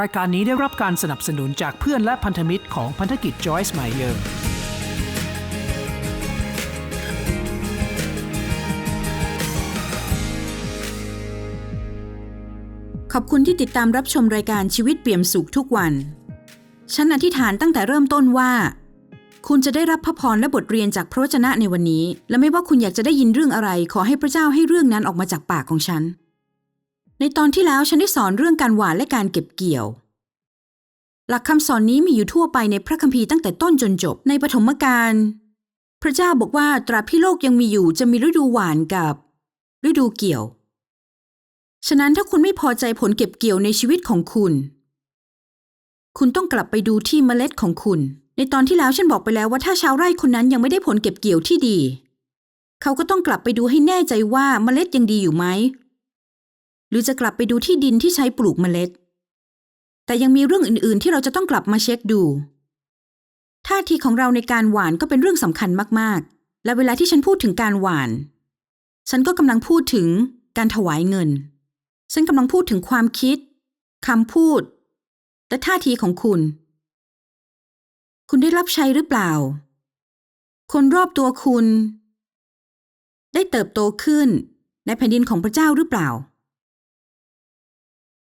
รายการนี้ได้รับการสนับสนุนจากเพื่อนและพันธมิตรของพันธกิจ Joyce Meyer ขอบคุณที่ติดตามรับชมรายการชีวิตเปี่ยมสุขทุกวัน ฉันอธิษฐานตั้งแต่เริ่มต้นว่า คุณจะได้รับพระพรและบทเรียนจากพระวจนะในวันนี้ และไม่ว่าคุณอยากจะได้ยินเรื่องอะไร ขอให้พระเจ้าให้เรื่องนั้นออกมาจากปากของฉัน ในตอนที่แล้วฉันได้สอนเรื่องการหว่านและการเก็บเกี่ยว หลักคำสอนนี้มีอยู่ทั่วไปในพระคัมภีร์ตั้งแต่ต้นจนจบในปฐมกาลพระเจ้าบอกว่าตราบที่โลกยังมีอยู่จะมีฤดูหว่านกับ ฤดูเกี่ยว ฉะนั้นถ้าคุณไม่พอใจผลเก็บเกี่ยวในชีวิตของคุณ คุณต้องกลับไปดูที่เมล็ดของคุณ ในตอนที่แล้วฉันบอกไปแล้วว่าถ้าชาวไร่คนนั้นยังไม่ได้ผลเก็บเกี่ยวที่ดี เขาก็ต้องกลับไปดูให้แน่ใจว่าเมล็ดยังดีอยู่ไหม หรือจะกลับไปดูที่ดินที่ใช้ปลูกเมล็ด แต่ยังมีเรื่องอื่นๆ ที่เราจะต้องกลับมาเช็คดูท่าทีของเราในการหวานก็เป็นเรื่องสำคัญมากๆ และเวลาที่ฉันพูดถึงการหวาน ฉันก็กำลังพูดถึงการถวายเงิน ฉันกำลังพูดถึงความคิดคำพูด และท่าทีของคุณ คุณได้รับใช้หรือเปล่า คนรอบตัวคุณ ได้เติบโตขึ้นในแผ่นดินของพระเจ้าหรือเปล่า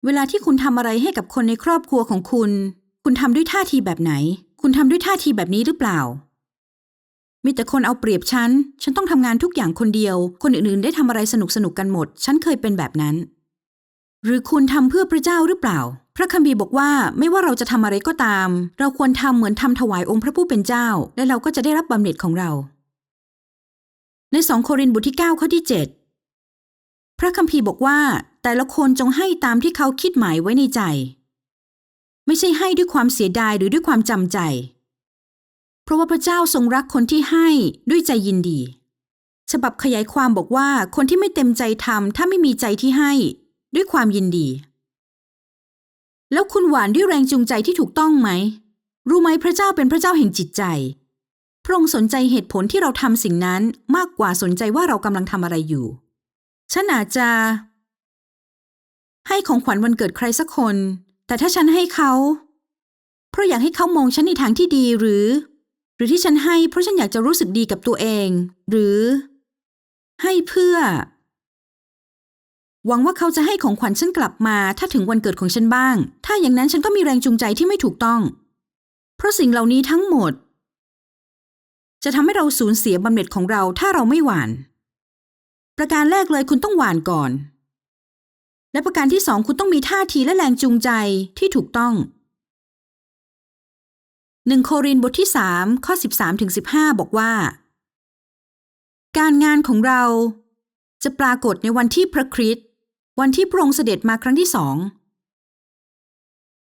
เวลาที่คุณทำอะไรให้กับคนในครอบครัวของคุณ คุณทำด้วยท่าทีแบบไหน คุณทำด้วยท่าทีแบบนี้หรือเปล่า มีแต่คนเอาเปรียบฉัน ฉันต้องทำงานทุกอย่างคนเดียว คนอื่นๆ ได้ทำอะไรสนุกๆกันหมด ฉันเคยเป็นแบบนั้น หรือคุณทำเพื่อพระเจ้าหรือเปล่า พระคัมภีร์บอกว่าไม่ว่าเราจะทำอะไรก็ตาม เราควรทำเหมือนทำถวายองค์พระผู้เป็นเจ้า และเราก็จะได้รับบำเหน็จของเรา ในสองโครินธ์บทที่9ข้อที่ 7 พระคัมภีร์บอกว่า แต่ละคนจงให้ตามที่เขาคิดหมายไว้ในใจ ไม่ใช่ให้ด้วยความเสียดายหรือด้วยความจำใจ เพราะว่าพระเจ้าทรงรักคนที่ให้ด้วยใจยินดี ฉบับขยายความบอกว่าคนที่ไม่เต็มใจทำถ้าไม่มีใจที่ให้ด้วยความยินดี แล้วคุณหวานด้วยแรงจูงใจที่ถูกต้องไหม รู้ไหมพระเจ้าเป็นพระเจ้าแห่งจิตใจ พระองค์สนใจเหตุผลที่เราทำสิ่งนั้นมากกว่าสนใจว่าเรากำลังทำอะไรอยู่ ฉันอาจจะ ให้ของขวัญวันเกิดใครสักคน แต่ถ้าฉันให้เขา เพราะอยากให้เขามองฉันในทางที่ดีหรือ หรือที่ฉันให้เพราะฉันอยากจะรู้สึกดีกับตัวเอง หรือ ให้เพื่อ หวังว่าเขาจะให้ของขวัญฉันกลับมา ถ้าถึงวันเกิดของฉันบ้าง ถ้าอย่างนั้นฉันก็มีแรงจูงใจที่ไม่ถูกต้อง เพราะสิ่งเหล่านี้ทั้งหมด จะทำให้เราสูญเสียบำเหน็จของเราถ้าเราไม่หวานประการแรกเลยคุณต้องหวานก่อน และประการที่สองคุณต้องมีท่าทีและแรงจูงใจที่ถูกต้องหนึ่งโครินธ์บทที่สามข้อสิบสามถึงสิบห้าบอกว่า การงานของเราจะปรากฏในวันที่พระคริสต์วันที่พระองค์เสด็จมาครั้งที่สอง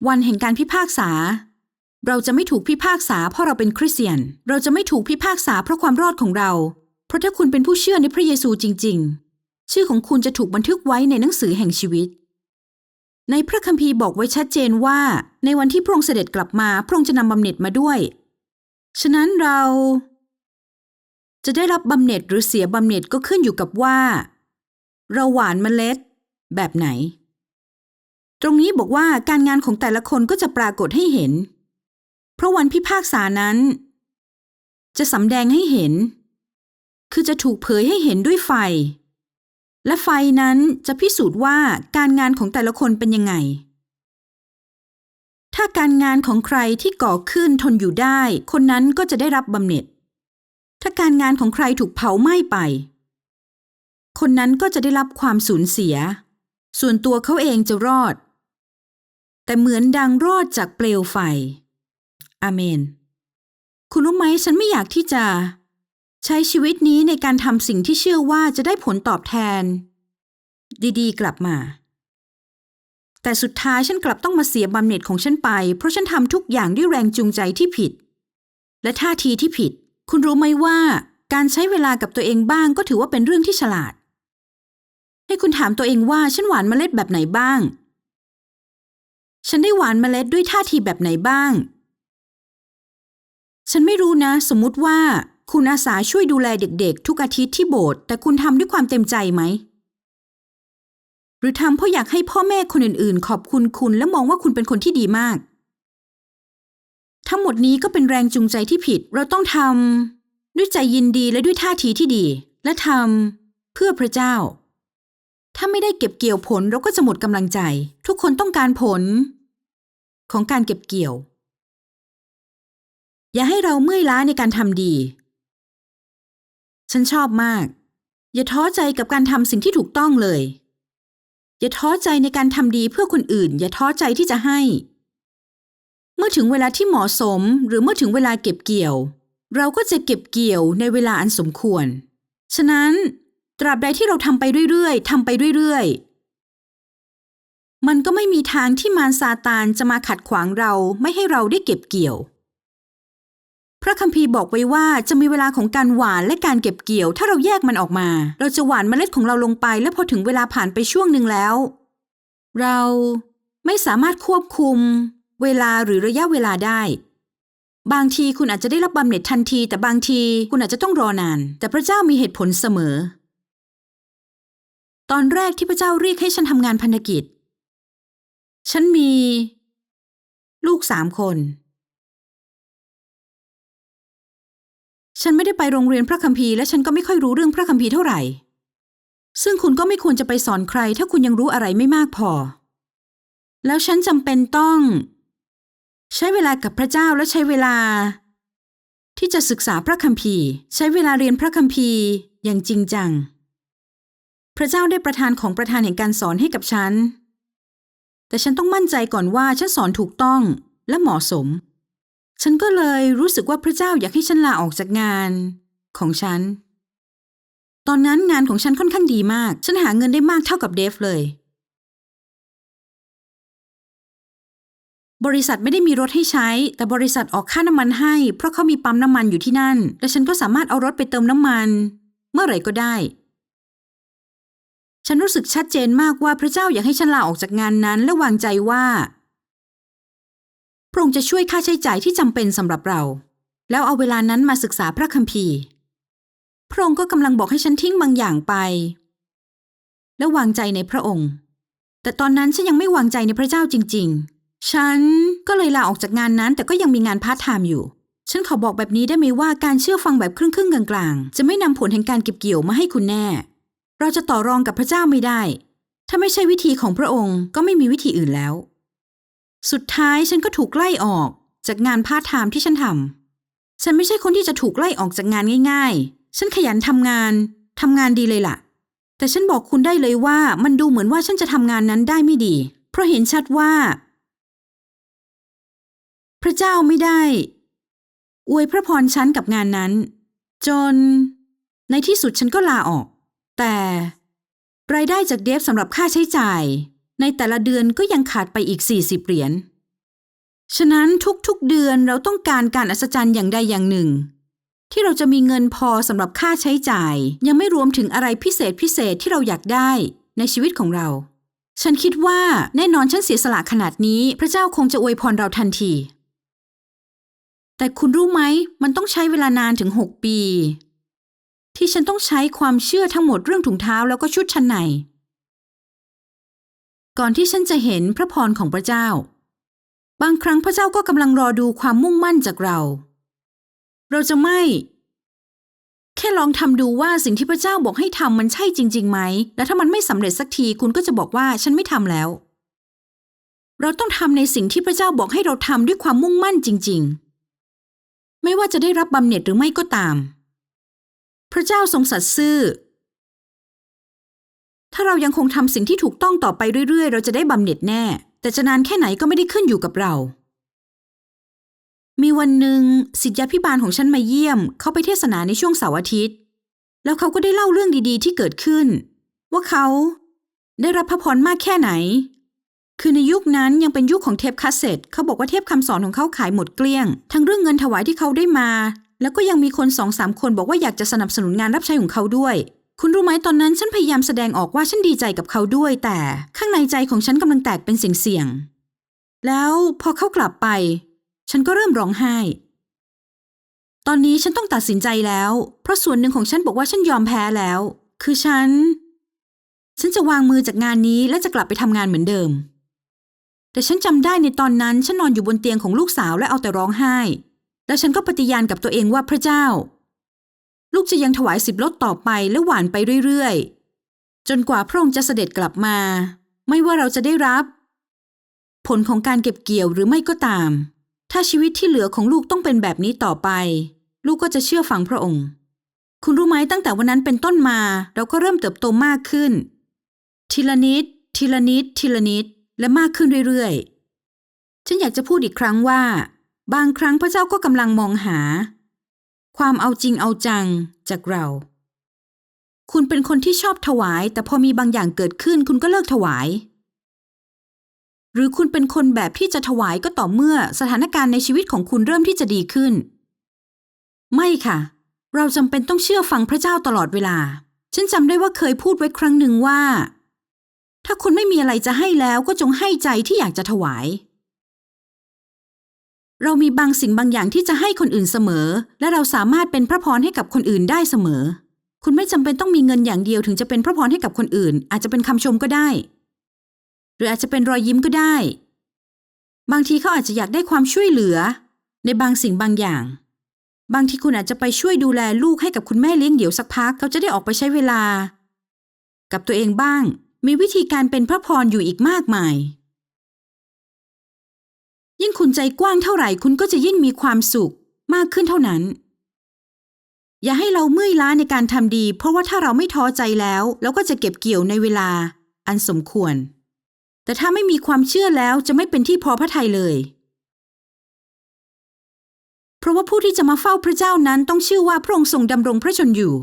วันแห่งการพิพากษา เราจะไม่ถูกพิพากษาเพราะเราเป็นคริสเตียน เราจะไม่ถูกพิพากษาเพราะความรอดของเรา เพราะถ้าคุณเป็นผู้เชื่อในพระเยซูจริง ๆ ชื่อของคุณจะถูกบันทึกไว้ในหนังสือแห่งชีวิต ในพระคัมภีร์บอกไว้ชัดเจนว่า ในวันที่พระองค์เสด็จกลับมาพระองค์จะนำบำเหน็จมาด้วย ฉะนั้นเรา จะได้รับบำเหน็จหรือเสียบำเหน็จก็ขึ้นอยู่กับว่า เราหวานเมล็ด แบบไหน ตรงนี้บอกว่าการงานของแต่ละคนก็จะปรากฏให้เห็น เพราะวันพิพากษานั้น จะสำแดงให้เห็น คือจะถูกเผยให้เห็นด้วยไฟ และไฟนั้นจะพิสูจน์ว่าการงานของแต่ละคนเป็นยังไง ถ้าการงานของใครที่ก่อขึ้นทนอยู่ได้ คนนั้นก็จะได้รับบำเหน็จ ถ้าการงานของใครถูกเผาไหม้ไป คนนั้นก็จะได้รับความสูญเสีย ส่วนตัวเขาเองจะรอด แต่เหมือนดังรอดจากเปลวไฟ อาเมน คุณรู้ไหมฉันไม่อยากที่จะ ใช้ชีวิตนี้ในการทำสิ่งที่เชื่อว่าจะได้ผลตอบแทน ดีๆ กลับมา แต่สุดท้ายฉันกลับต้องมาเสียบำเหน็จของฉันไป เพราะฉันทำทุกอย่างด้วยแรงจูงใจที่ผิด และท่าทีที่ผิด คุณรู้ไหมว่า การใช้เวลากับตัวเองบ้างก็ถือว่าเป็นเรื่องที่ฉลาด ให้คุณถามตัวเองว่าฉันหวานเมล็ดแบบไหนบ้าง ฉันได้หวานเมล็ดด้วยท่าทีแบบไหนบ้าง ฉันไม่รู้นะ สมมุติว่า คุณอาสาช่วยดูแลเด็กๆ ทุกอาทิตย์ที่โบสถ์แต่คุณทำด้วยความเต็มใจไหม หรือทำเพราะอยากให้พ่อแม่คนอื่นๆ ขอบคุณคุณและมองว่าคุณเป็นคนที่ดีมาก ทั้งหมดนี้ก็เป็นแรงจูงใจที่ผิด เราต้องทำด้วยใจยินดีและด้วยท่าทีที่ดี และทำเพื่อพระเจ้า ถ้าไม่ได้เก็บเกี่ยวผลเราก็จะหมดกำลังใจ ทุกคนต้องการผล ของการเก็บเกี่ยวอย่าให้เราเมื่อยล้าในการทำดี ฉันชอบมาก อย่าท้อใจกับการทำสิ่งที่ถูกต้องเลย อย่าท้อใจในการทำดีเพื่อคนอื่น อย่าท้อใจที่จะให้ เมื่อถึงเวลาที่เหมาะสม หรือเมื่อถึงเวลาเก็บเกี่ยว เราก็จะเก็บเกี่ยวในเวลาอันสมควร ฉะนั้น ตราบใดที่เราทำไปเรื่อยๆทำไปเรื่อยๆ มันก็ไม่มีทางที่มารซาตานจะมาขัดขวางเราไม่ให้เราได้เก็บเกี่ยว พระคัมภีร์บอกไว้ว่าจะมีเวลาของการหว่านและการเก็บเกี่ยว ถ้าเราแยกมันออกมา เราจะหว่านเมล็ดของเราลงไป และพอถึงเวลาผ่านไปช่วงหนึ่งแล้ว เราไม่สามารถควบคุม เวลาหรือระยะเวลาได้ บางทีคุณอาจจะได้รับบำเหน็จทันที แต่บางทีคุณอาจจะต้องรอนาน แต่พระเจ้ามีเหตุผลเสมอ ตอนแรกที่พระเจ้าเรียกให้ฉันทำงานพันธกิจ ฉันมี ลูกสามคน ฉันไม่ได้ไปโรงเรียนพระคัมภีร์และฉันก็ไม่ค่อยรู้เรื่องพระคัมภีร์เท่าไหร่ ซึ่งคุณก็ไม่ควรจะไปสอนใคร ถ้าคุณยังรู้อะไรไม่มากพอ แล้วฉันจำเป็นต้อง ใช้เวลากับพระเจ้าและใช้เวลา ที่จะศึกษาพระคัมภีร์ ใช้เวลาเรียนพระคัมภีร์อย่างจริงจัง พระเจ้าได้ประทานของประทานแห่งการสอนให้กับฉัน แต่ฉันต้องมั่นใจก่อนว่าฉันสอนถูกต้องและเหมาะสม ฉันก็เลยรู้สึกว่าพระเจ้าอยากให้ฉันลาออกจากงานของฉัน ตอนนั้นงานของฉันค่อนข้างดีมาก ฉันหาเงินได้มากเท่ากับเดฟเลย บริษัทไม่ได้มีรถให้ใช้ แต่บริษัทออกค่าน้ำมันให้ เพราะเขามีปั๊มน้ำมันอยู่ที่นั่น และฉันก็สามารถเอารถไปเติมน้ำมัน เมื่อไหร่ก็ได้ ฉันรู้สึกชัดเจนมากว่าพระเจ้าอยากให้ฉันลาออกจากงานนั้น และวางใจว่า พระองค์จะช่วยค่าใช้จ่ายที่จำเป็นสำหรับเรา แล้วเอาเวลานั้นมาศึกษาพระคัมภีร์ พระองค์ก็กำลังบอกให้ฉันทิ้งบางอย่างไป และวางใจในพระองค์ แต่ตอนนั้นฉันยังไม่วางใจในพระเจ้าจริง ๆ ฉันก็เลยลาออกจากงานนั้น แต่ก็ยังมีงานพาร์ทไทม์อยู่ ฉันขอบอกแบบนี้ได้ไหมว่าการเชื่อฟังแบบครึ่งๆกลางๆ จะไม่นำผลแห่งการเก็บเกี่ยวมาให้คุณแน่ เราจะต่อรองกับพระเจ้าไม่ได้ ถ้าไม่ใช่วิธีของพระองค์ก็ไม่มีวิธีอื่นแล้ว สุดท้ายฉันก็ถูกไล่ออกจากงานพาร์ทไทม์ที่ฉันทำ ฉันไม่ใช่คนที่จะถูกไล่ออกจากงานง่ายๆ ฉันขยันทำงาน ทำงานดีเลยล่ะ แต่ฉันบอกคุณได้เลยว่ามันดูเหมือนว่าฉันจะทำงานนั้นได้ไม่ดี เพราะเห็นชัดว่า พระเจ้าไม่ได้ อวยพระพรฉันกับงานนั้น จน ในที่สุดฉันก็ลาออก แต่รายได้จากเดฟสำหรับค่าใช้จ่าย ในแต่ละเดือนก็ยังขาดไปอีก 40 เหรียญ ฉะนั้นทุกๆเดือนเราต้องการการอัศจรรย์อย่างใดอย่างหนึ่ง ที่เราจะมีเงินพอสำหรับค่าใช้จ่าย ยังไม่รวมถึงอะไรพิเศษพิเศษที่เราอยากได้ในชีวิตของเรา ฉันคิดว่าแน่นอนฉันเสียสละขนาดนี้ พระเจ้าคงจะอวยพรเราทันที แต่คุณรู้ไหมมันต้องใช้เวลานานถึง 6 ปี ที่ฉันต้องใช้ความเชื่อทั้งหมดเรื่องถุงเท้าแล้วก็ชุดชั้นใน ก่อนที่ฉันจะเห็นพระพรของพระเจ้า บางครั้งพระเจ้าก็กำลังรอดูความมุ่งมั่นจากเรา เราจะไม่ แค่ลองทำดูว่าสิ่งที่พระเจ้าบอกให้ทำมันใช่จริงๆไหม และถ้ามันไม่สำเร็จสักทีคุณก็จะบอกว่าฉันไม่ทำแล้ว เราต้องทำในสิ่งที่พระเจ้าบอกให้เราทำด้วยความมุ่งมั่นจริง ๆ ไม่ว่าจะได้รับบำเหน็จหรือไม่ก็ตาม พระเจ้าทรงสัตย์ซื่อ ถ้าเรายังคงทำสิ่งที่ถูกต้องต่อไปเรื่อย ๆ เราจะได้บำเหน็จแน่ แต่จะนานแค่ไหนก็ไม่ได้ขึ้นอยู่กับเรา มีวันหนึ่งสิทธยาพิบาลของฉันมาเยี่ยม เขาไปเทศนาในช่วงเสาร์อาทิตย์ แล้วเขาก็ได้เล่าเรื่องดีๆ ที่เกิดขึ้น ว่าเขาได้รับพระพรมากแค่ไหน คือในยุคนั้นยังเป็นยุคของเทปคาสเซ็ตเขาบอกว่าเทปคำสอนของเขาขายหมดเกลี้ยง ทั้งเรื่องเงินถวายที่เขาได้มา แล้วก็ยังมีคนสองสามคนบอกว่าอยากจะสนับสนุนงานรับใช้ของเขาด้วย คุณรู้ไหมตอนนั้นฉันพยายามแสดงออกว่าฉันดีใจกับเขาด้วย แต่ข้างในใจของฉันกำลังแตกเป็นเสียงๆแล้วพอเขากลับไป ฉันก็เริ่มร้องไห้ ตอนนี้ฉันต้องตัดสินใจแล้ว เพราะส่วนหนึ่งของฉันบอกว่าฉันยอมแพ้แล้ว คือฉัน ฉันจะวางมือจากงานนี้และจะกลับไปทำงานเหมือนเดิม แต่ฉันจำได้ในตอนนั้นฉันนอนอยู่บนเตียงของลูกสาวและเอาแต่ร้องไห้ แล้วฉันก็ปฏิญาณกับตัวเองว่าพระเจ้า ลูกจะยังถวายสิบลดต่อไปและหวานไปเรื่อยๆ จนกว่าพระองค์จะเสด็จกลับมา ไม่ว่าเราจะได้รับ ผลของการเก็บเกี่ยวหรือไม่ก็ตาม ถ้าชีวิตที่เหลือของลูกต้องเป็นแบบนี้ต่อไป ลูกก็จะเชื่อฟังพระองค์ คุณรู้ไหมตั้งแต่วันนั้นเป็นต้นมา เราก็เริ่มเติบโตมากขึ้น ทีละนิด ทีละนิด ทีละนิดและมากขึ้นเรื่อยๆ ฉันอยากจะพูดอีกครั้งว่า บางครั้งพระเจ้าก็กำลังมองหา ความเอาจริงเอาจังจากเรา คุณเป็นคนที่ชอบถวาย แต่พอมีบางอย่างเกิดขึ้นคุณก็เลิกถวาย หรือคุณเป็นคนแบบที่จะถวายก็ต่อเมื่อสถานการณ์ในชีวิตของคุณเริ่มที่จะดีขึ้น ไม่ค่ะ เราจำเป็นต้องเชื่อฟังพระเจ้าตลอดเวลา ฉันจำได้ว่าเคยพูดไว้ครั้งหนึ่งว่า ถ้าคุณไม่มีอะไรจะให้แล้วก็จงให้ใจที่อยากจะถวาย เรามีบางสิ่งบางอย่างที่จะให้คนอื่นเสมอ และเราสามารถเป็นพระพรให้กับคนอื่นได้เสมอ คุณไม่จำเป็นต้องมีเงินอย่างเดียวถึงจะเป็นพระพรให้กับคนอื่น อาจจะเป็นคำชมก็ได้ หรืออาจจะเป็นรอยยิ้มก็ได้ บางทีเขาอาจจะอยากได้ความช่วยเหลือ ในบางสิ่งบางอย่าง บางทีคุณอาจจะไปช่วยดูแลลูกให้กับคุณแม่เลี้ยงเดี่ยวสักพักเขาจะได้ออกไปใช้เวลา กับตัวเองบ้าง มีวิธีการเป็นพระพรอยู่อีกมากมาย ยิ่งคุณใจกว้างเท่าไหร่คุณก็จะยิ่งมีความสุขมากขึ้นเท่านั้น อย่าให้เราเมื่อยล้าในการทำดี เพราะว่าถ้าเราไม่ท้อใจแล้วเราก็จะเก็บเกี่ยวในเวลา อันสมควร แต่ถ้าไม่มีความเชื่อแล้วจะไม่เป็นที่พอพระทัยเลย เพราะว่าผู้ที่จะมาเฝ้าพระเจ้านั้นต้องเชื่อว่าพระองค์ทรงดำรงพระชนอยู่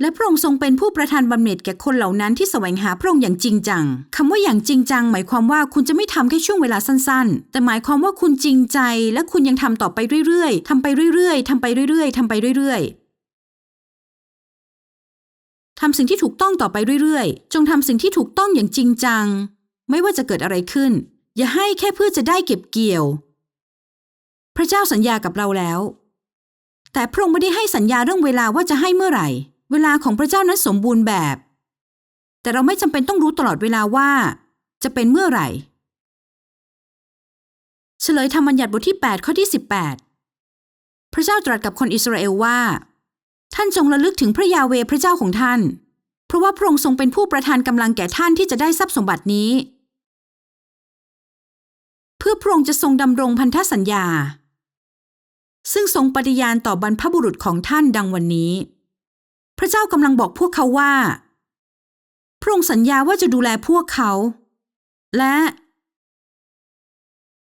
และพระองค์ทรงเป็นผู้ประทานบำเหน็จแก่คนเหล่านั้นที่แสวงหาพระองค์อย่างจริงจัง คำว่าอย่างจริงจัง หมายความว่าคุณจะไม่ทำแค่ช่วงเวลาสั้นๆ แต่หมายความว่าคุณจริงใจ และคุณยังทำต่อไปเรื่อยๆทำไปเรื่อยๆทำไปเรื่อยๆทำไปเรื่อยๆทำสิ่งที่ถูกต้องต่อไปเรื่อยๆ จงทำสิ่งที่ถูกต้องอย่างจริงจัง ไม่ว่าจะเกิดอะไรขึ้น อย่าให้แค่เพื่อจะได้เก็บเกี่ยว พระเจ้าสัญญากับเราแล้ว แต่พระองค์ไม่ได้ให้สัญญาเรื่องเวลาว่าจะให้เมื่อไหร่ เวลาของพระเจ้านั้นสมบูรณ์แบบ แต่เราไม่จำเป็นต้องรู้ตลอดเวลาว่า จะเป็นเมื่อไหร่ เฉลยธรรมบัญญัติบทที่ 8 ข้อที่ 18 พระเจ้าตรัสกับคนอิสราเอลว่า ท่านจงระลึกถึงพระยาเวพระเจ้าของท่าน เพราะว่าพระองค์ทรงเป็นผู้ประทานกำลังแก่ท่านที่จะได้ทรัพย์สมบัตินี้ เพื่อพระองค์จะทรงดำรงพันธสัญญา ซึ่งทรงปฏิญาณต่อบรรพบุรุษของท่านดังวันนี้ พระเจ้ากำลังบอกพวกเขาว่า พระองค์สัญญาว่าจะดูแลพวกเขา และ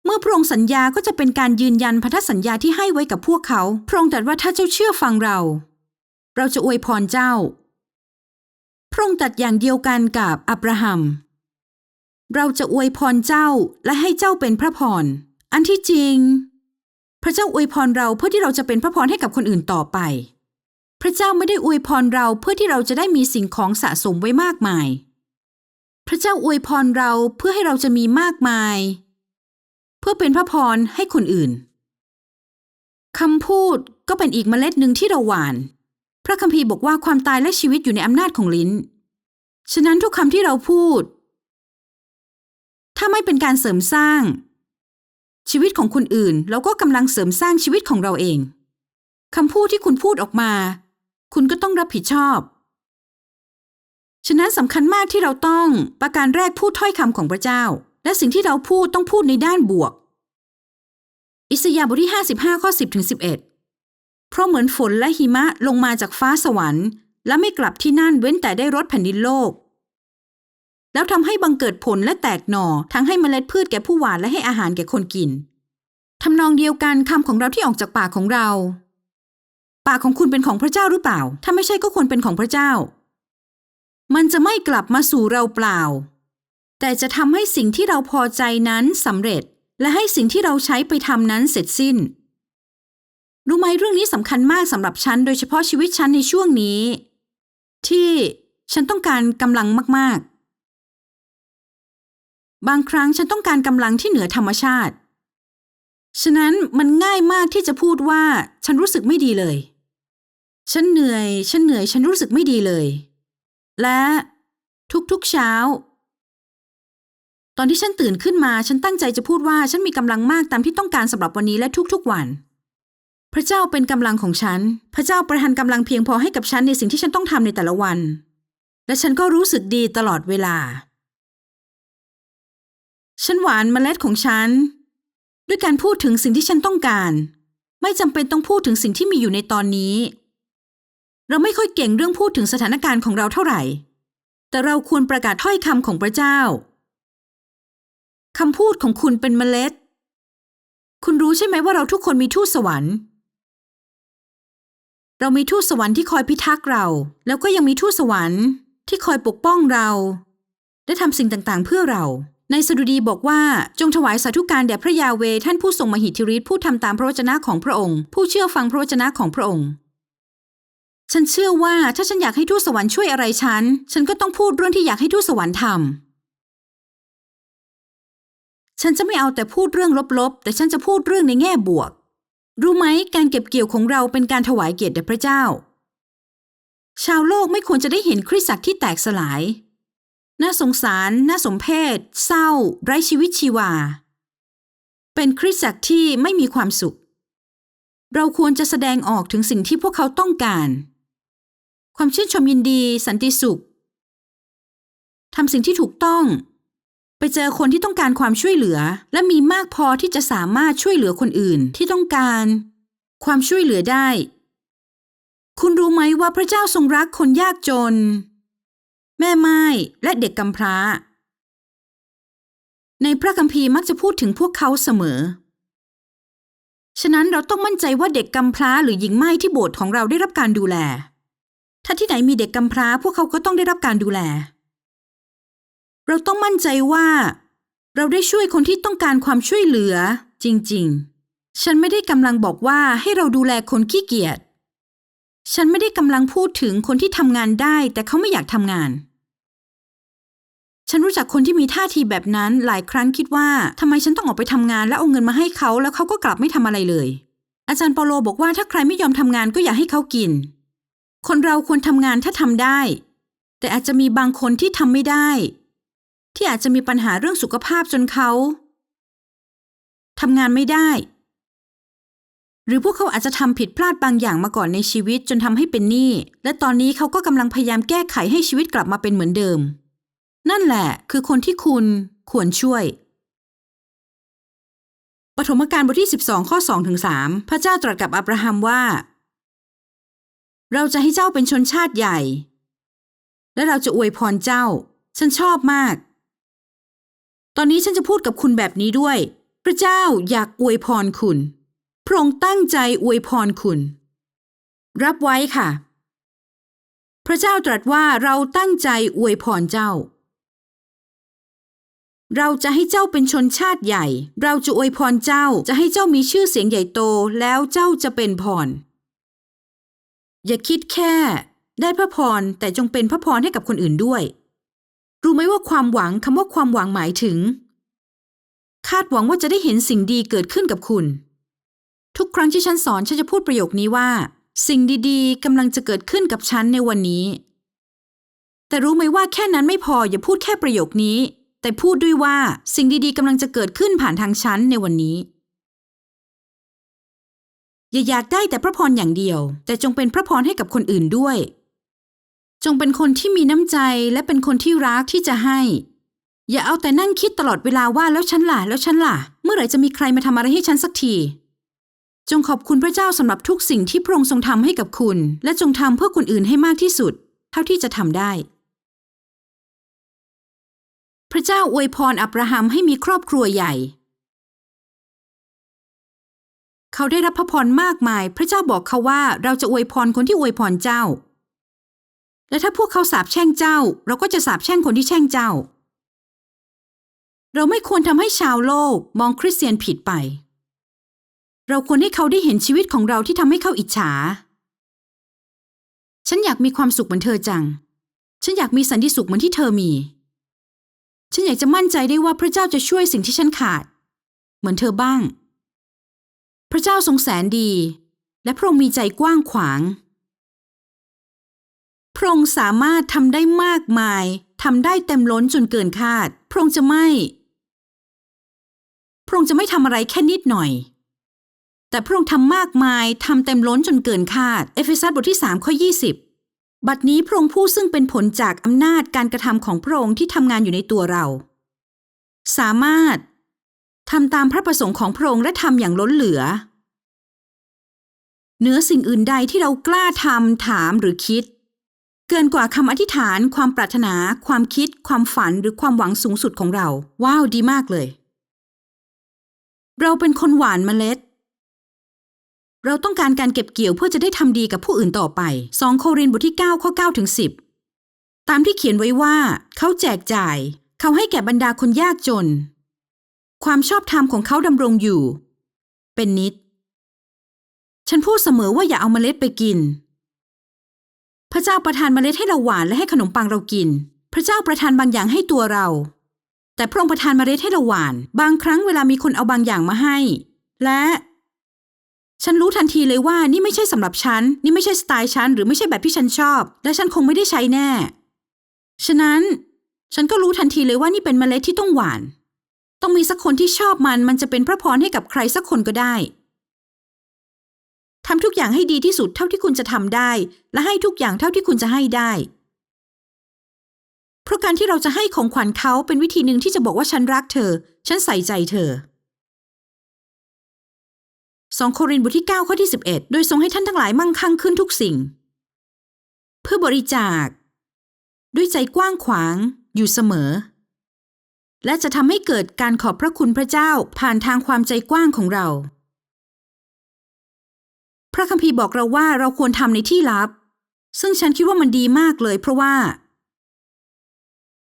เมื่อพระองค์สัญญาก็จะเป็นการยืนยันพันธสัญญาที่ให้ไว้กับพวกเขา พระองค์ตรัสว่าถ้าเจ้าเชื่อฟังเรา เราจะอวยพรเจ้า พระองค์ตรัสอย่างเดียวกันกับอับราฮัม เราจะอวยพรเจ้าและให้เจ้าเป็นพระพร อันที่จริง พระเจ้าอวยพรเราเพื่อที่เราจะเป็นพระพรให้กับคนอื่นต่อไป ระเจ้าไม่ได้อวยพรเราเพื่อที่เราจะได้มีสิ่งของสะสมไว้มากมาย พระเจ้าอวยพรเราเพื่อให้เราจะมีมากมาย เพื่อเป็นพระพรให้คนอื่นคำพูดก็เป็นอีกเมล็ดหนึ่งที่เราหว่าน พระคัมภีร์บอกว่าความตายและชีวิตอยู่ในอำนาจของลิ้น ฉะนั้นทุกคำที่เราพูด ถ้าไม่เป็นการเสริมสร้าง ชีวิตของคนอื่น เราก็กำลังเสริมสร้างชีวิตของเราเองคำพูดที่คุณพูดออกมา คุณก็ต้องรับผิดชอบ ฉะนั้นสำคัญมากที่เราต้องประการแรกพูดถ้อยคำของพระเจ้า และสิ่งที่เราพูดต้องพูดในด้านบวก อิสยาห์บทที่ 55 ข้อ 10ถึง11 เพราะเหมือนฝนและหิมะลงมาจากฟ้าสวรรค์ และไม่กลับที่นั่นเว้นแต่ได้รดแผ่นดินโลก แล้วทำให้บังเกิดผลและแตกหน่อทั้งให้เมล็ดพืชแก่ผู้หวานและให้อาหารแก่คนกินทำนองเดียวกันคำของเราที่ออกจากปากของเรา ปากของคุณเป็นของพระเจ้าหรือเปล่า ถ้าไม่ใช่ก็ควรเป็นของพระเจ้า มันจะไม่กลับมาสู่เราเปล่า แต่จะทำให้สิ่งที่เราพอใจนั้นสำเร็จ และให้สิ่งที่เราใช้ไปทำนั้นเสร็จสิ้น รู้ไหมเรื่องนี้สำคัญมากสำหรับฉัน โดยเฉพาะชีวิตฉันในช่วงนี้ ที่ฉันต้องการกำลังมาก ๆ บางครั้งฉันต้องการกำลังที่เหนือธรรมชาติฉะนั้นมันง่ายมากที่จะพูดว่าฉันรู้สึกไม่ดีเลย ฉันเหนื่อย ฉันเหนื่อย ฉันรู้สึกไม่ดีเลย และทุกๆเช้า ตอนที่ฉันตื่นขึ้นมา ฉันตั้งใจจะพูดว่าฉันมีกำลังมากตามที่ต้องการสำหรับวันนี้และทุกๆวัน พระเจ้าเป็นกำลังของฉัน พระเจ้าประทานกำลังเพียงพอให้กับฉันในสิ่งที่ฉันต้องทำในแต่ละวัน และฉันก็รู้สึกดีตลอดเวลา ฉันหวานเมล็ดของฉัน ด้วยการพูดถึงสิ่งที่ฉันต้องการ ไม่จำเป็นต้องพูดถึงสิ่งที่มีอยู่ในตอนนี้ เราไม่ค่อยเก่งเรื่องพูดถึงสถานการณ์ของเราเท่าไหร่ แต่เราควรประกาศถ้อยคำของพระเจ้าคำพูดของคุณเป็นเมล็ด คุณรู้ใช่ไหมว่าเราทุกคนมีทูตสวรรค์ เรามีทูตสวรรค์ที่คอยพิทักษ์เรา แล้วก็ยังมีทูตสวรรค์ที่คอยปกป้องเรา และทำสิ่งต่างๆ เพื่อเรา ในสดุดีบอกว่าจงถวายสาธุการแด่พระยาเวท่านผู้ทรงมหิทธิฤทธิ์ผู้ทำตามพระวจนะของพระองค์ ผู้เชื่อฟังพระวจนะของพระองค์ ฉันเชื่อว่าถ้าฉันอยากให้ทูตสวรรค์ช่วยอะไรฉัน ฉันก็ต้องพูดเรื่องที่อยากให้ทูตสวรรค์ทำฉันจะไม่เอาแต่พูดเรื่องลบๆ แต่ฉันจะพูดเรื่องในแง่บวก รู้ไหมการเก็บเกี่ยวของเราเป็นการถวายเกียรติแด่พระเจ้า ชาวโลกไม่ควรจะได้เห็นคริสตจักรที่แตกสลาย น่าสงสาร น่าสมเพชเศร้า ไร้ชีวิตชีวา เป็นคริสตจักรที่ไม่มีความสุข เราควรจะแสดงออกถึงสิ่งที่พวกเขาต้องการ ความชื่นชมยินดีสันติสุขทำสิ่งที่ถูกต้อง ไปเจอคนที่ต้องการความช่วยเหลือ และมีมากพอที่จะสามารถช่วยเหลือคนอื่นที่ต้องการ ความช่วยเหลือได้ คุณรู้ไหมว่าพระเจ้าทรงรักคนยากจน แม่ไม้และเด็กกำพร้า ในพระคัมภีร์มักจะพูดถึงพวกเขาเสมอ ฉะนั้นเราต้องมั่นใจว่าเด็กกำพร้าหรือหญิงไม้ที่โบสถ์ของเราได้รับการดูแล ถ้าที่ไหนมีเด็กกำพร้า พวกเขาก็ต้องได้รับการดูแล เราต้องมั่นใจว่า เราได้ช่วยคนที่ต้องการความช่วยเหลือ จริง ๆ ฉันไม่ได้กำลังบอกว่าให้เราดูแลคนขี้เกียจ ฉันไม่ได้กำลังพูดถึงคนที่ทำงานได้ แต่เขาไม่อยากทำงาน ฉันรู้จักคนที่มีท่าทีแบบนั้นหลายครั้งคิดว่าทำไมฉันต้องออกไปทำงานแล้วเอาเงินมาให้เขาแล้วเขาก็กลับไม่ทำอะไรเลย อาจารย์เปาโลบอกว่าถ้าใครไม่ยอมทำงานก็อย่าให้เขากิน คนเราควรทำงานถ้าทำได้ แต่อาจจะมีบางคนที่ทำไม่ได้ ที่อาจจะมีปัญหาเรื่องสุขภาพจนเขาทำงานไม่ได้ หรือพวกเขาอาจจะทำผิดพลาดบางอย่างมาก่อนในชีวิตจนทำให้เป็นหนี้ และตอนนี้เขาก็กำลังพยายามแก้ไขให้ชีวิตกลับมาเป็นเหมือนเดิม นั่นแหละคือคนที่คุณควรช่วยปฐมกาลบทที่ 12 ข้อ2ถึง3พระเจ้าตรัสกับอับราฮัมว่า เราจะให้เจ้าเป็นชนชาติใหญ่ และเราจะอวยพรเจ้า ฉันชอบมาก ตอนนี้ฉันจะพูดกับคุณแบบนี้ด้วย พระเจ้าอยากอวยพรคุณ พระองค์ตั้งใจอวยพรคุณ รับไว้ค่ะ พระเจ้าตรัสว่าเราตั้งใจอวยพรเจ้า เราจะให้เจ้าเป็นชนชาติใหญ่ เราจะอวยพรเจ้าจะให้เจ้ามีชื่อเสียงใหญ่โตแล้วเจ้าจะเป็นพร อย่าคิดแค่ ได้พระพรแต่จงเป็นพระพรให้กับคนอื่นด้วย รู้ไหมว่าความหวังคำว่าความหวังหมายถึง คาดหวังว่าจะได้เห็นสิ่งดีเกิดขึ้นกับคุณ ทุกครั้งที่ฉันสอนฉันจะพูดประโยคนี้ว่า สิ่งดีๆกำลังจะเกิดขึ้นกับฉันในวันนี้ แต่รู้ไหมว่าแค่นั้นไม่พออย่าพูดแค่ประโยคนี้ แต่พูดด้วยว่าสิ่งดีๆกำลังจะเกิดขึ้นผ่านทางฉันในวันนี้ อย่าอยากได้แต่พระพรอย่างเดียว แต่จงเป็นพระพรให้กับคนอื่นด้วย จงเป็นคนที่มีน้ำใจและเป็นคนที่รักที่จะให้ อย่าเอาแต่นั่งคิดตลอดเวลาว่าแล้วฉันล่ะแล้วฉันล่ะ เมื่อไหร่จะมีใครมาทำอะไรให้ฉันสักที จงขอบคุณพระเจ้าสำหรับทุกสิ่งที่พระองค์ทรงทำให้กับคุณ และจงทำเพื่อคนอื่นให้มากที่สุด เท่าที่จะทำได้ พระเจ้าอวยพรอับราฮัมให้มีครอบครัวใหญ่ เขาได้รับพระพรมากมาย พระเจ้าบอกเขาว่าเราจะอวยพรคนที่อวยพรเจ้า และถ้าพวกเขาสาปแช่งเจ้า เราก็จะสาปแช่งคนที่แช่งเจ้า เราไม่ควรทำให้ชาวโลกมองคริสเตียนผิดไป เราควรให้เขาได้เห็นชีวิตของเราที่ทำให้เขาอิจฉา ฉันอยากมีความสุขเหมือนเธอจัง ฉันอยากมีสันติสุขเหมือนที่เธอมี ฉันอยากจะมั่นใจได้ว่าพระเจ้าจะช่วยสิ่งที่ฉันขาด เหมือนเธอบ้าง ระเจ้าทรงแสนดี และพระองค์มีใจกว้างขวาง พระองค์สามารถทำได้มากมายทำได้เต็มล้นจนเกินคาด พระองค์จะไม่ พระองค์จะไม่ทำอะไรแค่นิดหน่อย แต่พระองค์ทำมากมายทำเต็มล้นจนเกินคาด เอเฟซัสบทที่3ข้อ20 บัดนี้พระองค์ผู้ซึ่งเป็นผลจากอำนาจการกระทำของพระองค์ที่ทำงานอยู่ในตัวเรา สามารถ ทำตามพระประสงค์ของพระองค์และทำอย่างล้นเหลือเหนือสิ่งอื่นใดที่เรากล้าทำถามหรือคิด เกินกว่าคำอธิษฐาน ความปรารถนา ความคิด ความฝันหรือความหวังสูงสุดของเรา ว้าวดีมากเลย เราเป็นคนหวานเมล็ด เราต้องการการเก็บเกี่ยวเพื่อจะได้ทำดีกับผู้อื่นต่อไป 2 โครินธ์บทที่ 9 ข้อ 9 ถึง 10 ตามที่เขียนไว้ว่า เขาแจกจ่าย เขาให้แก่บรรดาคนยากจน ความชอบธรรมของเขาดำรงอยู่ เป็นนิด ฉันพูดเสมอว่าอย่าเอาเมล็ดไปกิน พระเจ้าประทานเมล็ดให้เราหวานและให้ขนมปังเรากิน พระเจ้าประทานบางอย่างให้ตัวเรา แต่พระองค์ประทานเมล็ดให้เราหวาน บางครั้งเวลามีคนเอาบางอย่างมาให้ และ ฉันรู้ทันทีเลยว่านี่ไม่ใช่สำหรับฉัน นี่ไม่ใช่สไตล์ฉันหรือไม่ใช่แบบที่ฉันชอบ และฉันคงไม่ได้ใช้แน่ ฉะนั้น ฉันก็รู้ทันทีเลยว่านี่เป็นเมล็ดที่ต้องหวาน ต้องมีสักคนที่ชอบมันมันจะเป็นพระพรให้กับใครสักคนก็ได้ทำทุกอย่างให้ดีที่สุดเท่าที่คุณจะทำได้ และให้ทุกอย่างเท่าที่คุณจะให้ได้ เพราะการที่เราจะให้ของขวัญเขาเป็นวิธีหนึ่งที่จะบอกว่าฉันรักเธอ ฉันใส่ใจเธอ 2 โครินธ์บทที่ 9 ข้อที่ 11 โดยทรงให้ท่านทั้งหลายมั่งคั่งขึ้นทุกสิ่ง เพื่อบริจาค ด้วยใจกว้างขวางอยู่เสมอ และจะทำให้เกิดการขอบพระคุณพระเจ้าผ่านทางความใจกว้างของเรา พระคัมภีร์บอกเราว่าเราควรทำในที่ลับ ซึ่งฉันคิดว่ามันดีมากเลยเพราะว่า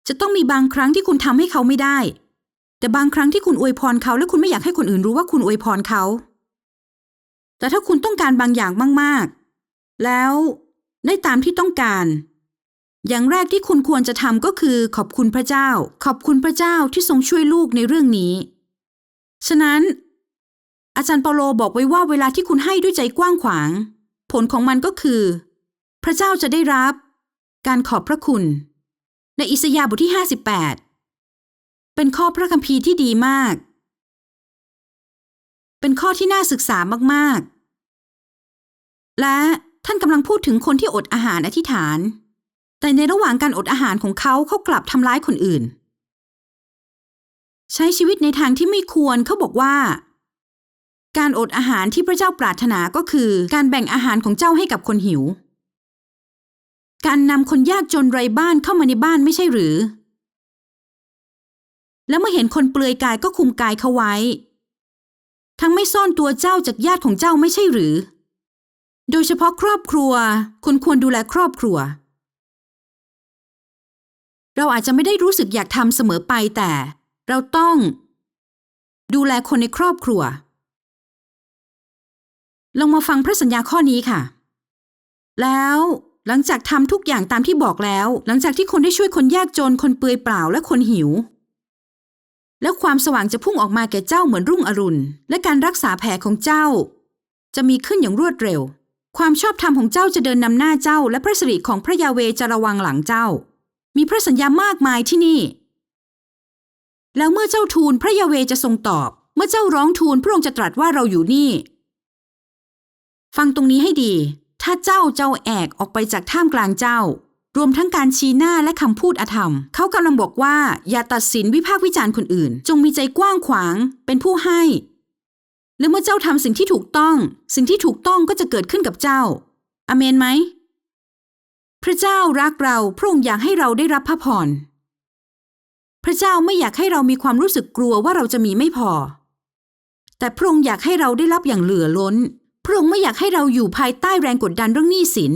จะต้องมีบางครั้งที่คุณทำให้เขาไม่ได้ แต่บางครั้งที่คุณอวยพรเขาและคุณไม่อยากให้คนอื่นรู้ว่าคุณอวยพรเขา แต่ถ้าคุณต้องการบางอย่างมาก ๆ แล้วได้ตามที่ต้องการ อย่างแรกที่คุณควรจะทำก็คือขอบคุณพระเจ้า ขอบคุณพระเจ้าที่ทรงช่วยลูกในเรื่องนี้ ฉะนั้น อาจารย์เปาโลบอกไว้ว่าเวลาที่คุณให้ด้วยใจกว้างขวาง ผลของมันก็คือ พระเจ้าจะได้รับ การขอบพระคุณ ในอิสยาห์บทที่ 58 เป็นข้อพระคัมภีร์ที่ดีมาก เป็นข้อที่น่าศึกษามาก ๆ และท่านกำลังพูดถึงคนที่อดอาหารอธิษฐาน แต่ในระหว่างการอดอาหารของเขาเขากลับทำร้ายคนอื่น ใช้ชีวิตในทางที่ไม่ควรเขาบอกว่า การอดอาหารที่พระเจ้าปรารถนาก็คือ การแบ่งอาหารของเจ้าให้กับคนหิว การนำคนยากจนไร้บ้านเข้ามาในบ้านไม่ใช่หรือ แล้วเมื่อเห็นคนเปลือยกายก็คุมกายเขาไว้ ทั้งไม่ซ่อนตัวเจ้าจากญาติของเจ้าไม่ใช่หรือ โดยเฉพาะครอบครัวคุณควรดูแลครอบครัว เราอาจจะไม่ได้รู้สึกอยากทำเสมอไปแต่ เราต้อง ดูแลคนในครอบครัว ลองมาฟังพระสัญญาข้อนี้ค่ะ แล้วหลังจากทำทุกอย่างตามที่บอกแล้ว หลังจากที่คนได้ช่วยคนยากจน คนเปลือยเปล่าและคนหิว แล้วความสว่างจะพุ่งออกมาแก่เจ้าเหมือนรุ่งอรุณ และการรักษาแผลของเจ้า จะมีขึ้นอย่างรวดเร็ว ความชอบธรรมของเจ้าจะเดินนำหน้าเจ้า และพระสิริของพระยาเวจะระวังหลังเจ้า มีพระสัญญามากมายที่นี่ แล้วเมื่อเจ้าทูลพระยาเวจะทรงตอบ เมื่อเจ้าร้องทูลพระองค์จะตรัสว่าเราอยู่นี่ ฟังตรงนี้ให้ดี ถ้าเจ้าเจ้าแอกออกไปจากท่ามกลางเจ้า รวมทั้งการชี้หน้าและคำพูดอธรรม เขากำลังบอกว่า อย่าตัดสินวิพากษ์วิจารณ์คนอื่น จงมีใจกว้างขวาง เป็นผู้ให้ และเมื่อเจ้าทำสิ่งที่ถูกต้อง สิ่งที่ถูกต้องก็จะเกิดขึ้นกับเจ้า อเมนไหม พระเจ้ารักเราพระองค์อยากให้เราได้รับพระพรพระเจ้าไม่อยากให้เรามีความรู้สึกกลัวว่าเราจะมีไม่พอ แต่พระองค์อยากให้เราได้รับอย่างเหลือล้น พระองค์ไม่อยากให้เราอยู่ภายใต้แรงกดดันเรื่องหนี้สิน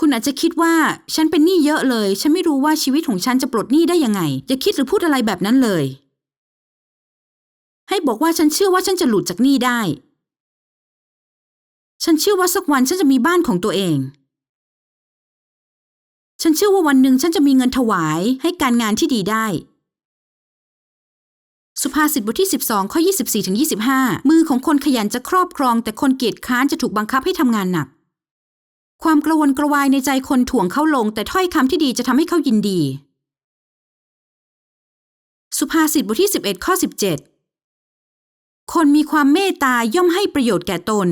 คุณอาจจะคิดว่าฉันเป็นหนี้เยอะเลย ฉันไม่รู้ว่าชีวิตของฉันจะปลดหนี้ได้ยังไง อย่าคิดหรือพูดอะไรแบบนั้นเลย ให้บอกว่าฉันเชื่อว่าฉันจะหลุดจากหนี้ได้ ฉันเชื่อว่าสักวันฉันจะมีบ้านของตัวเอง ฉันเชื่อว่าวันหนึ่งฉันจะมีเงินถวายให้การงานที่ดีได้ สุภาษิตบทที่ 12 ข้อ 24ถึง25 มือของคนขยันจะครอบครอง แต่คนเกียจค้านจะถูกบังคับให้ทำงานหนัก ความกระวนกระวายในใจคนถ่วงเขาลง แต่ถ้อยคำที่ดีจะทำให้เขายินดี สุภาษิตบทที่ 11 ข้อ 17 คนมีความเมตตาย่อมให้ประโยชน์แก่ตน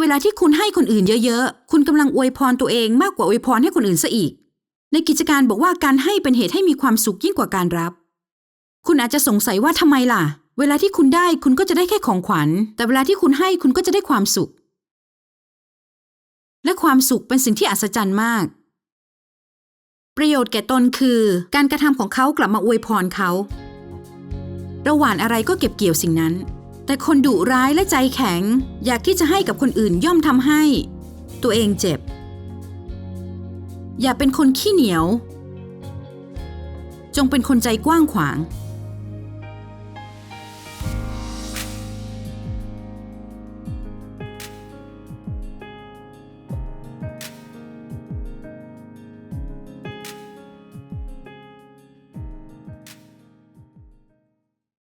เวลาที่คุณให้คนอื่นเยอะๆ คุณกำลังอวยพรตัวเองมากกว่าอวยพรให้คนอื่นซะอีก ในกิจการบอกว่าการให้เป็นเหตุให้มีความสุขยิ่งกว่าการรับ คุณอาจจะสงสัยว่าทำไมล่ะ เวลาที่คุณได้คุณก็จะได้แค่ของขวัญ แต่เวลาที่คุณให้คุณก็จะได้ความสุข และความสุขเป็นสิ่งที่อัศจรรย์มาก ประโยชน์แก่ตนคือ การกระทำของเขากลับมาอวยพรเขา ระหว่างอะไรก็เก็บเกี่ยวสิ่งนั้น แต่คนดุร้ายและใจแข็ง อยากที่จะให้กับคนอื่นย่อมทำให้ ตัวเองเจ็บ อย่าเป็นคนขี้เหนียว จงเป็นคนใจกว้างขวาง